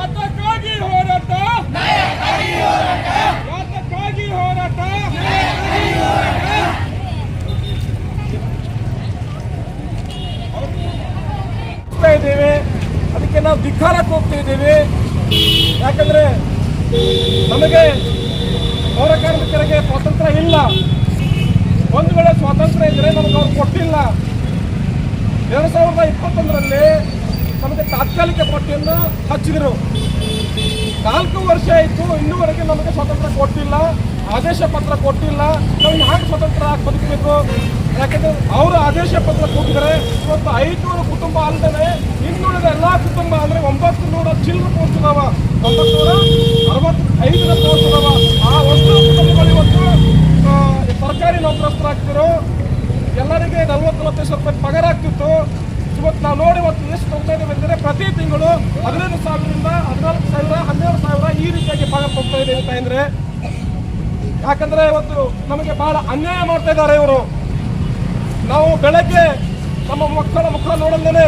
ಆತಕ್ಕಾಗಿ ಹೋರಾಟ ಆತಕ್ಕಾಗಿ ಹೋರಾಟ ಇದ್ದೇವೆ ಅದಕ್ಕೆ ನಾವು ಧಿಕ್ಕಾರ ಹೋಗ್ತಾ ಇದ್ದೇವೆ ಯಾಕಂದ್ರೆ ನಮಗೆ ಪೌರ ಕಾರ್ಮಿಕರಿಗೆ ಸ್ವಾತಂತ್ರ್ಯ ಇಲ್ಲ. ಒಂದು ವೇಳೆ ಸ್ವಾತಂತ್ರ್ಯ ಇದ್ರೆ ನಮಗೆ ಅವ್ರು ಕೊಟ್ಟಿಲ್ಲ. ಎರಡು ಸಾವಿರದ ಇಪ್ಪತ್ತೊಂದರಲ್ಲಿ ನಮಗೆ ತಾತ್ಕಾಲಿಕ ಪಟ್ಟಿಯನ್ನು ಹಚ್ಚಿದರು. ನಾಲ್ಕು ವರ್ಷ ಆಯಿತು, ಇನ್ನೂವರೆಗೆ ನಮಗೆ ಸ್ವಾತಂತ್ರ್ಯ ಕೊಟ್ಟಿಲ್ಲ. ಆದೇಶ ಪತ್ರ ಕೊಟ್ಟಿಲ್ಲ. ನಾವು ಯಾಕೆ ಸ್ವತಂತ್ರ ಆಗಿ ಬದುಕಬೇಕು ಯಾಕಂದ್ರೆ ಅವರು ಆದೇಶ ಪತ್ರ ಕೊಟ್ಟಿದ್ದಾರೆ ಇವತ್ತು ಐದುನೂರು ಕುಟುಂಬ ಅಲ್ಲದೆ ಎಲ್ಲ ಕುಟುಂಬ ಅಂದರೆ ಒಂಬತ್ತು ನೂರ ಚಿಲ್ಲರ ಪೋಸ್ಟ್ ಅದಾವ ಒಂಬತ್ತು ನೂರ ಅರವತ್ತೈದರ ಪೋಸ್ಟ್ ಅದಾವ ಆ ಒಂದು ಕುಟುಂಬಗಳು ಇವತ್ತು ಸರ್ಕಾರಿ ನೌಕರಸ್ಥರಾಗ್ತಿರೋ ಎಲ್ಲರಿಗೆ ನಲ್ವತ್ತು ಸಾವಿರ ರೂಪಾಯಿ ಪಗಾರ ಆಗ್ತಿತ್ತು. ಇವತ್ತು ನಾವು ನೋಡಿ ಇವತ್ತು ಎಷ್ಟು ಹೋಗ್ತಾ ಇದ್ದೇವೆ ಅಂದರೆ ಪ್ರತಿ ತಿಂಗಳು ಹದಿನೈದು ಸಾವಿರದಿಂದ ಹದಿನಾಲ್ಕು ಸಾವಿರ ಹನ್ನೆರಡು ಸಾವಿರ ಈ ರೀತಿಯಾಗಿ ಪಗಾರ ಹೋಗ್ತಾ ಇದೆ ಅಂತ ಅಂದರೆ, ಯಾಕಂದ್ರೆ ಇವತ್ತು ನಮಗೆ ಬಹಳ ಅನ್ಯಾಯ ಮಾಡ್ತಾ ಇದ್ದಾರೆ ಇವರು. ನಾವು ಬೆಳಗ್ಗೆ ನಮ್ಮ ಮಕ್ಕಳ ಮುಖ ನೋಡಲ್ದೇನೆ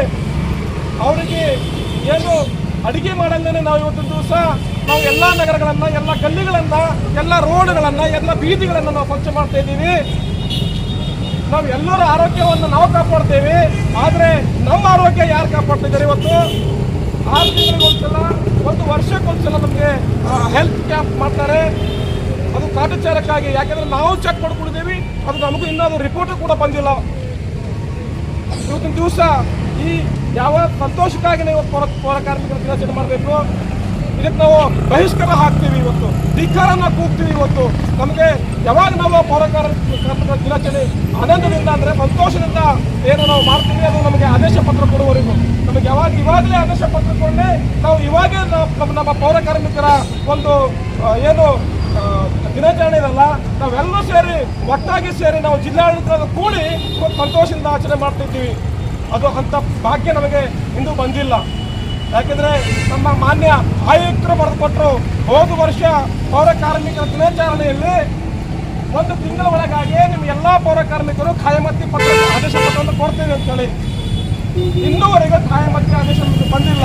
ಅವರಿಗೆ ಏನು ಅಡಿಗೆ ಮಾಡಲ್ದೇನೆ ನಾವು ಇವತ್ತಿನ ದಿವಸ ನಾವು ಎಲ್ಲ ನಗರಗಳನ್ನು, ಎಲ್ಲ ಗಲ್ಲಿಗಳನ್ನು, ಎಲ್ಲ ರೋಡ್ಗಳನ್ನು, ಎಲ್ಲ ಬೀದಿಗಳನ್ನು ನಾವು ಸ್ವಚ್ಛ ಮಾಡ್ತಾ ಇದ್ದೀವಿ. ನಾವು ಎಲ್ಲರ ಆರೋಗ್ಯವನ್ನು ನಾವು ಕಾಪಾಡ್ತೇವೆ. ಆದರೆ ನಮ್ಮ ಆರೋಗ್ಯ ಯಾರು ಕಾಪಾಡ್ತಿದ್ದಾರೆ ಇವತ್ತು? ಆರು ತಿಂಗಳಿಗೊಂದ್ಸಲ, ಒಂದು ವರ್ಷಕ್ಕೊಂದ್ಸಲ ನಮಗೆ ಹೆಲ್ತ್ ಕ್ಯಾಂಪ್ ಮಾಡ್ತಾರೆ. ಅದು ಕಾಟಾಚಾರಕ್ಕಾಗಿ ಯಾಕಂದ್ರೆ ನಾವು ಚೆಕ್ ಮಾಡ್ಕೊಂಡಿದ್ದೀವಿ. ಅದು ನಮಗೂ ಇನ್ನೂ ರಿಪೋರ್ಟ್ ಕೂಡ ಬಂದಿಲ್ಲ. ಇವತ್ತಿನ ದಿವಸ ಈ ಯಾವ ಸಂತೋಷಕ್ಕಾಗಿ ನಾವು ಪೌರ ಪೌರ ಕಾರ್ಮಿಕರ ದಿನಾಚರಣೆ ಮಾಡಬೇಕು? ಇದಕ್ಕೆ ನಾವು ಬಹಿಷ್ಕಾರ ಹಾಕ್ತೀವಿ ಇವತ್ತು. ಧಿಕ್ಕಾರನ ಕೂಗ್ತೀವಿ ಇವತ್ತು. ನಮಗೆ ಯಾವಾಗ ನಾವು ಪೌರ ಕಾರ್ಮಿಕ ಕಾರ್ಮಿಕರ ದಿನಾಚರಣೆ ಆನಂದದಿಂದ ಅಂದ್ರೆ ಸಂತೋಷದಿಂದ ಏನು ನಾವು ಮಾಡ್ತೀವಿ ಅದು ನಮಗೆ ಆದೇಶ ಪತ್ರ ಕೊಡುವವರೆಗೂ ನಮಗೆ ಯಾವಾಗ ಇವಾಗಲೇ ಆದೇಶ ಪತ್ರ ಕೊಡಲೇ ನಾವು ಇವಾಗೇ ನಮ್ಮ ನಮ್ಮ ಪೌರ ಕಾರ್ಮಿಕರ ಒಂದು ಏನು ದಿನಾಚರಣೆ ಇರಲ್ಲ ನಾವೆಲ್ಲರೂ ಸೇರಿ ಒಟ್ಟಾಗಿ ಸೇರಿ ನಾವು ಜಿಲ್ಲಾಡಳಿತ ಕೂಡಿ ಸಂತೋಷದಿಂದ ಆಚರಣೆ ಮಾಡ್ತಿದ್ದೀವಿ. ಅದು ಅಂತ ಭಾಗ್ಯ ನಮಗೆ ಇಂದು ಬಂದಿಲ್ಲ. ಯಾಕೆಂದ್ರೆ ನಮ್ಮ ಮಾನ್ಯ ಆಯುಕ್ತರು ಬರೆದು ಕೊಟ್ಟರು ಹೋದ ವರ್ಷ ಪೌರ ಕಾರ್ಮಿಕರ ದಿನಾಚರಣೆಯಲ್ಲಿ ಒಂದು ತಿಂಗಳ ಒಳಗಾಗಿ ನಿಮ್ಮ ಎಲ್ಲಾ ಪೌರ ಕಾರ್ಮಿಕರು ಖಾಯಮತ್ತಿ ಪತ್ರ ಆದೇಶ ಪತ್ರವನ್ನು ಕೊಡ್ತೇವೆ ಅಂತ ಹೇಳಿ ಇನ್ನೂವರೆಗೆ ಖಾಯಮತ್ತಿ ಆದೇಶ ಬಂದಿಲ್ಲ.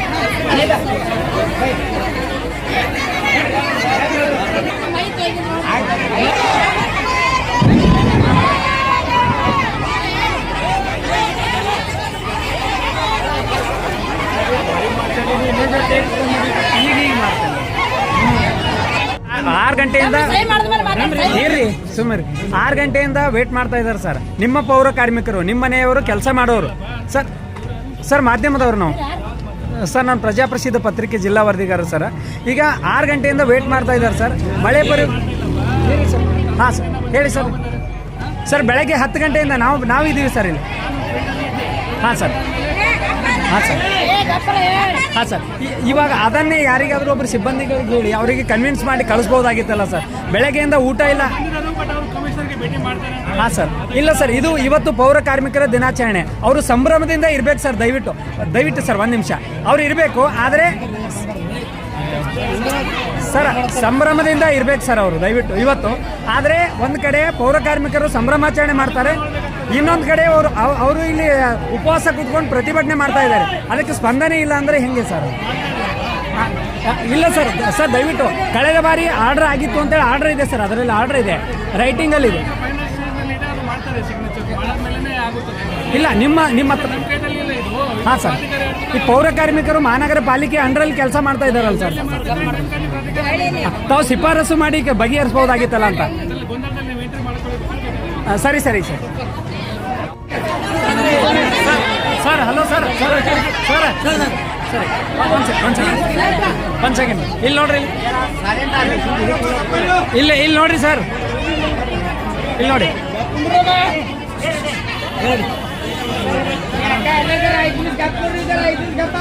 ಆರು ಗಂಟೆಯಿಂದ ಇರ್ರಿ ಸುಮ್ಮರಿ ಆರು ಗಂಟೆಯಿಂದ ವೇಟ್ ಮಾಡ್ತಾ ಇದ್ದಾರೆ ಸರ್ ನಿಮ್ಮ ಪೌರ ಕಾರ್ಮಿಕರು ನಿಮ್ಮ ಮನೆಯವರು ಕೆಲಸ ಮಾಡೋರು. ಸರ್ ಸರ್ ಮಾಧ್ಯಮದವರು ನಾವು. ಸರ್, ನಾನು ಪ್ರಜಾಪ್ರಸಿದ್ಧ ಪತ್ರಿಕೆ ಜಿಲ್ಲಾ ವರದಿಗಾರ ಸರ್. ಈಗ ಆರು ಗಂಟೆಯಿಂದ ವೇಟ್ ಮಾಡ್ತಾ ಇದ್ದಾರೆ ಸರ್. ಮಳೆ ಪರಿ ಹಾಂ ಸರ್, ಹೇಳಿ ಸರ್. ಸರ್, ಬೆಳಗ್ಗೆ ಹತ್ತು ಗಂಟೆಯಿಂದ ನಾವು ನಾವಿದ್ದೀವಿ ಸರ್ ಇಲ್ಲಿ. ಹಾಂ ಸರ್. ಹಾಂ ಸರ್. ಹಾಂ ಸರ್. ಇವಾಗ ಅದನ್ನೇ ಯಾರಿಗಾದರೂ ಒಬ್ಬರು ಸಿಬ್ಬಂದಿಗಳಿಗೆ ಹೇಳಿ, ಅವರಿಗೆ ಕನ್ವಿನ್ಸ್ ಮಾಡಿ ಕಳಿಸ್ಬೋದಾಗಿತ್ತಲ್ಲ ಸರ್. ಬೆಳಗ್ಗೆಯಿಂದ ಊಟ ಇಲ್ಲ. ಹಾಂ ಸರ್. ಇಲ್ಲ ಸರ್, ಇದು ಇವತ್ತು ಪೌರ ಕಾರ್ಮಿಕರ ದಿನಾಚರಣೆ. ಅವರು ಸಂಭ್ರಮದಿಂದ ಇರ್ಬೇಕು ಸರ್, ದಯವಿಟ್ಟು. ದಯವಿಟ್ಟು ಸರ್, ಒಂದು ನಿಮಿಷ. ಅವ್ರು ಇರಬೇಕು, ಆದರೆ ಸರ್, ಸಂಭ್ರಮದಿಂದ ಇರ್ಬೇಕು ಸರ್ ಅವರು, ದಯವಿಟ್ಟು. ಇವತ್ತು. ಆದರೆ ಒಂದು ಕಡೆ ಪೌರ ಕಾರ್ಮಿಕರು ಸಂಭ್ರಮಾಚರಣೆ ಮಾಡ್ತಾರೆ. ಇನ್ನೊಂದು ಕಡೆ ಅವರು ಅವರು ಇಲ್ಲಿ ಉಪವಾಸ ಕೂತ್ಕೊಂಡು ಪ್ರತಿಭಟನೆ ಮಾಡ್ತಾ ಇದ್ದಾರೆ. ಅದಕ್ಕೆ ಸ್ಪಂದನೆ ಇಲ್ಲ ಅಂದರೆ ಹೆಂಗೆ ಸರ್? ಇಲ್ಲ ಸರ್ ಸರ್, ದಯವಿಟ್ಟು ಕಳೆದ ಬಾರಿ ಆರ್ಡರ್ ಆಗಿತ್ತು ಅಂತೇಳಿ ಆರ್ಡರ್ ಇದೆ ಸರ್, ಅದರಲ್ಲಿ ಆರ್ಡರ್ ಇದೆ ರೈಟಿಂಗಲ್ಲಿ ಇದೆ. ಇಲ್ಲ, ನಿಮ್ಮ ನಿಮ್ಮ ಹಾಂ ಸರ್, ಈ ಪೌರ ಕಾರ್ಮಿಕರು ಮಹಾನಗರ ಪಾಲಿಕೆ ಅಂಡ್ರಲ್ಲಿ ಕೆಲಸ ಮಾಡ್ತಾ ಇದ್ದಾರಲ್ಲ ಸರ್. ತಾವು ಶಿಫಾರಸು ಮಾಡಿ ಬಗೆಹರಿಸ್ಬೋದಾಗಿತ್ತಲ್ಲ ಅಂತ. ಸರಿ ಸರಿ, sir. Sir hello sir sir. Sir. ಒಂದು ಸೆಕೆಂಡ್ ಒಂದು ಸೆಕೆಂಡ್ ಇಲ್ಲಿ ನೋಡ್ರಿ ಇಲ್ಲಿ. ಇಲ್ಲಿ ನೋಡ್ರಿ ಸರ್ ಇಲ್ಲಿ ನೋಡಿ. ಗಪ್ಪ